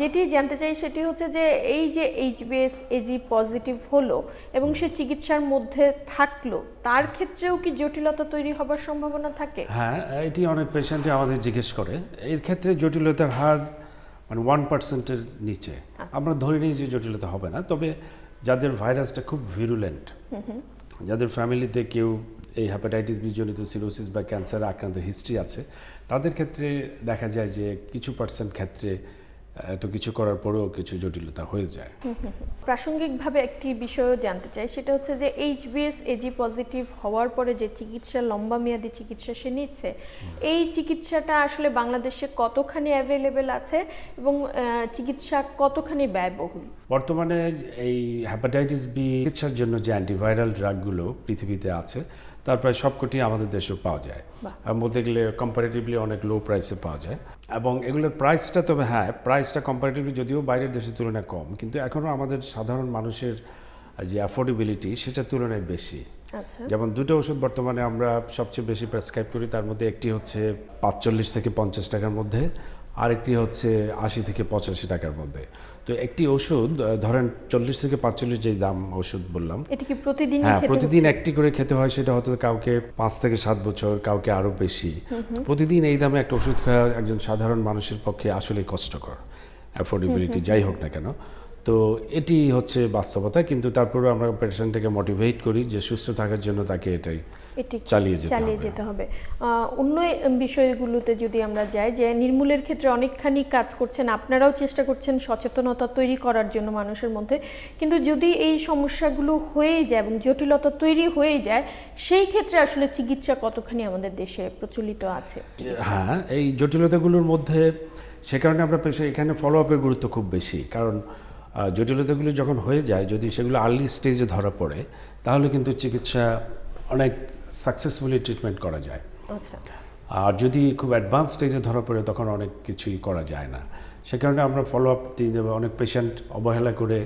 যেটি জানতে চাই সেটি হচ্ছে যে এই যে এইচবিএস এজি পজিটিভ হলো এবং সে চিকিৎসার মধ্যে থাকল তার ক্ষেত্রেও কি জটিলতা তৈরি হবার সম্ভাবনা থাকে? হ্যাঁ এটি অনেক পেশেন্টে আমাদের জিজ্ঞেস করে। এর ক্ষেত্রে জটিলতার হার মানে ওয়ান পার্সেন্টের নিচে। আমরা ধরে নিই যে জটিলতা হবে না তবে যাদের ভাইরাসটা খুব ভিরুলেন্ট যাদের ফ্যামিলিতে কেউ এই হ্যাপাটাইটিস বি জনিত সিরোসিস বা ক্যান্সার আক্রান্ত হিস্ট্রি আছে তাদের ক্ষেত্রে দেখা যায় যে কিছু পার্সেন্ট ক্ষেত্রে এত কিছু করার পরেও কিছু জটিলতা হয়ে যায়। প্রাসঙ্গিকভাবে একটি বিষয়ও জানতে চাই সেটা হচ্ছে যে এইচবিএস এজি পজিটিভ হওয়ার পরে যে চিকিৎসা লম্বা মেয়াদী চিকিৎসা সে নিচ্ছে এই চিকিৎসাটা আসলে বাংলাদেশে কতখানি অ্যাভেলেবেল আছে এবং চিকিৎসা কতখানি ব্যয়বহুল? বর্তমানে এই হ্যাপাটাইটিস বি চিকিৎসার জন্য যে অ্যান্টিভাইরাল ড্রাগগুলো পৃথিবীতে আছে তার প্রায় সবকটি আমাদের দেশেও পাওয়া যায়। বলতে গেলে কম্পারেটিভলি অনেক লো প্রাইসে পাওয়া যায়। এবং এগুলোর প্রাইসটা তবে হ্যাঁ প্রাইসটা কম্পারেটিভলি যদিও বাইরের দেশের তুলনায় কম কিন্তু এখনও আমাদের সাধারণ মানুষের যে অ্যাফোর্ডেবিলিটি সেটার তুলনায় বেশি। আচ্ছা। যেমন দুটো ওষুধ বর্তমানে আমরা সবচেয়ে বেশি প্রেসক্রাইব করি তার মধ্যে একটি হচ্ছে পাঁচচল্লিশ থেকে পঞ্চাশ টাকার মধ্যে আরেকটি হচ্ছে আশি থেকে পঁচাশি টাকার মধ্যে। তো একটি ওষুধ ধরেন চল্লিশ থেকে পাঁচচল্লিশ যে দাম ওষুধ বললাম এটা কি প্রতিদিন হ্যাঁ প্রতিদিন একটি করে খেতে হয় সেটা হয়তো কাউকে পাঁচ থেকে সাত বছর কাউকে আরও বেশি। প্রতিদিন এই দামে একটা ওষুধ খাওয়া একজন সাধারণ মানুষের পক্ষে আসলে কষ্টকর। অ্যাফোর্ডেবিলিটি যাই হোক না কেন। তো এটি হচ্ছে বাস্তবতা কিন্তু তারপরেও আমরা পেশেন্টটাকে মোটিভেট করি যে সুস্থ থাকার জন্য তাকে এটাই এটি চালিয়ে যেতে চালিয়ে হবে। যেতে হবে। অন্য বিষয়গুলোতে যদি আমরা যাই যে নির্মূলের ক্ষেত্রে অনেকখানি কাজ করছেন আপনারাও চেষ্টা করছেন সচেতনতা তৈরি করার জন্য মানুষের মধ্যে। কিন্তু যদি এই সমস্যাগুলো হয়ে যায় এবং জটিলতা তৈরি হয়ে যায় সেই ক্ষেত্রে আসলে চিকিৎসা কতখানি আমাদের দেশে প্রচলিত আছে? হ্যাঁ এই জটিলতাগুলোর মধ্যে সে কারণে আমরা এখানে ফলো আপের গুরুত্ব খুব বেশি। কারণ জটিলতাগুলো যখন হয়ে যায় যদি সেগুলো আর্লি স্টেজে ধরা পড়ে তাহলে কিন্তু চিকিৎসা অনেক সাকসেসফুলি ট্রিটমেন্ট করা যায়। আচ্ছা। আর যদি খুব অ্যাডভান্স স্টেজে ধরা পড়ে তখন অনেক কিছুই করা যায় না। সে কারণে আমরা ফলো আপ অনেক পেশেন্ট অবহেলা করে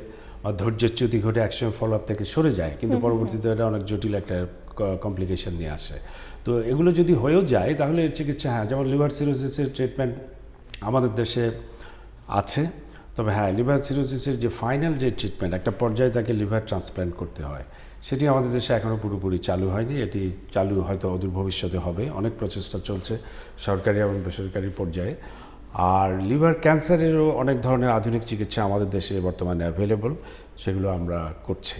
বা ধৈর্যচ্যুতি ঘটে একসময় ফলো আপ থেকে সরে যায়। কিন্তু পরবর্তীতে এটা অনেক জটিল একটা কমপ্লিকেশন নিয়ে আসে। তো এগুলো যদি হয়েও যায় তাহলে চিকিৎসা হ্যাঁ যেমন লিভার সিরোসিসের ট্রিটমেন্ট আমাদের দেশে আছে। তবে হ্যাঁ লিভার সিরোসিসের যে ফাইনাল যে ট্রিটমেন্ট একটা পর্যায়ে তাকে লিভার ট্রান্সপ্ল্যান্ট করতে হয়। সেটি আমাদের দেশে এখনও পুরোপুরি চালু হয়নি। এটি চালু হয়তো অদূর ভবিষ্যতে হবে। অনেক প্রচেষ্টা চলছে সরকারি এবং বেসরকারি পর্যায়ে। আর লিভার ক্যান্সারেরও অনেক ধরনের আধুনিক চিকিৎসা আমাদের দেশে বর্তমানে অ্যাভেলেবল সেগুলো আমরা করছি।